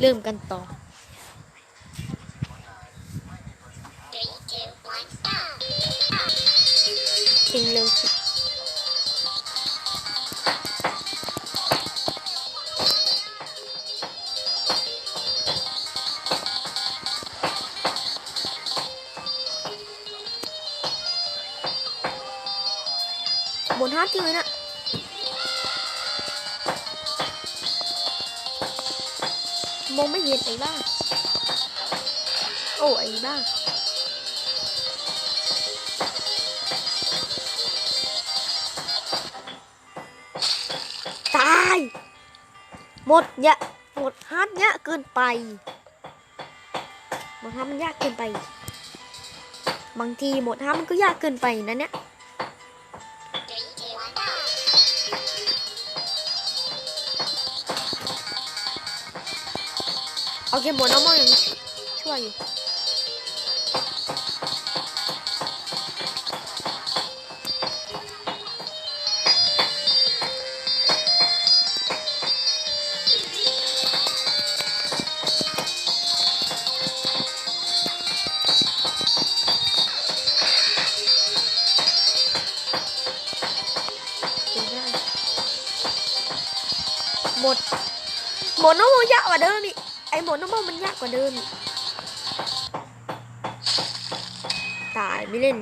เริ่มกันต่อเพลงเร็วสุดบนฮาร์ดจริงเลยนะ มองไม่เห็นไอ้บ้า โอ้ไอ้บ้าตาย หมดยะหมดฮาร์ดยะเกินไปหมดฮาร์ดมันยากเกินไป บางทีหมดฮาร์ดมันก็ยากเกินไปนะเนี่ย โอเคหมดน้องมองยังช่วยอยู่หมด หมดน้องโมยากกว่าเดิมอีก ไอ้หมดน้องโมมันยากกว่าเดิมตายไม่เล่น